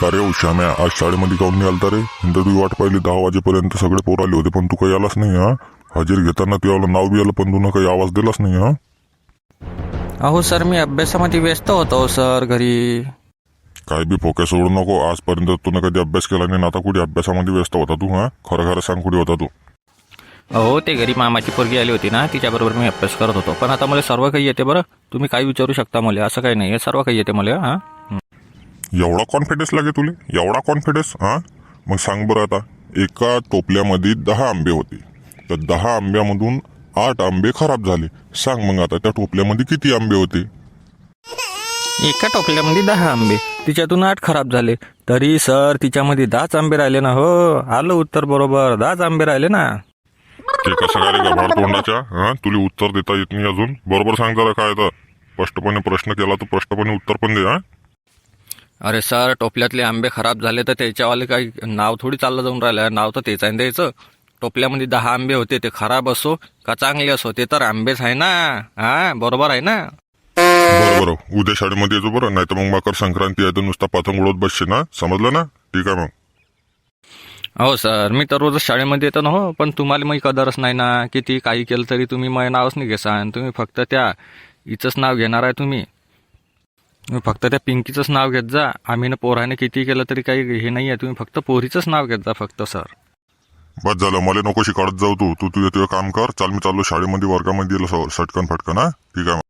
का रे श्याम्या आज शाळेमध्ये काऊन नाही आलता रे. तुझी वाट पाहिली दहा वाजेपर्यंत सगळे पोर आले होते पण तू काही आलाच नाही हा? हजेरी घेताना तुला नाव बी आलं पण तू काही आवाज दिलाच नाही हा? अहो सर मी अभ्यासामध्ये व्यस्त होतो सर घरी. काय बी फोके सोडू नको आजपर्यंत तू कधी अभ्यास केला नाही आणि आता कुठे अभ्यासामध्ये व्यस्त होता तू हा? खरं खरं सांग कुठे होता तू? अहो ते घरी मामाची पोरगी आली होती ना तिच्याबरोबर मी अभ्यास करत होतो पण आता मला सर्व काही येते बरं. तुम्ही काही विचारू शकता मला असं काही नाही सर्व काही येते मला हां? एवढा कॉन्फिडन्स लागे तुले? एवढा कॉन्फिडन्स हा? मग सांग बरं आता. एका टोपल्यामध्ये दहा आंबे होते. तर दहा आंब्यामधून आठ आंबे खराब झाले. सांग मग आता त्या टोपल्यामध्ये किती आंबे होते? एका टोपल्यामध्ये दहा आंबे. तिच्यातून आठ खराब झाले. तरी सर तिच्यामध्ये दहाच आंबे राहिले ना हो? आलं उत्तर बरोबर. दहाच आंबे राहिले ना? ते कसं काय रे गभाड तोंडाच्या? हा? तुला उत्तर देता येत नाही अजून. बरोबर सांग जरा काय तर स्पष्टपणे प्रश्न केला तर स्पष्टपणे उत्तर पण दे हा? अरे सर टोपल्यातले आंबे खराब झाले तर त्याच्यावाले काही नाव थोडी चाललं जाऊन राहिलं. नाव तर तेच आहे ना द्यायचं. टोपल्यामध्ये दहा आंबे होते ते खराब असो का चांगले असो ते तर आंबेच आहे ना. हा बरोबर आहे ना? बरं बरं उद्या शाळेमध्ये येतो बरं नाही तर मग मकर संक्रांती आहे तर नुसता पतंग उडवत बसશે ना समजलं ना? ठीक आहे मग. हो सर. मी तर रोजच शाळेमध्ये येतो ना हो पण तुम्हाला मग कदरच नाही ना. किती काही केलं तरी तुम्ही मग नावच नाही घेसान. तुम्ही फक्त त्या हिचंच नाव घेणार आहे तुम्ही. फक्त त्या पिंकीचंच नाव घेत जा. आम्ही ना पोराने किती केलं तरी काही हे नाही आहे तुम्ही फक्त पोरीचंच नाव घेत जा फक्त सर. बस झालं. मला नको शिकाडत जाऊ तू. तू तुझं तुझं काम कर. चाल मी चाललो शाळेमध्ये वर्गामध्ये येलो सटकन फटकन हा. ठीक आहे मग.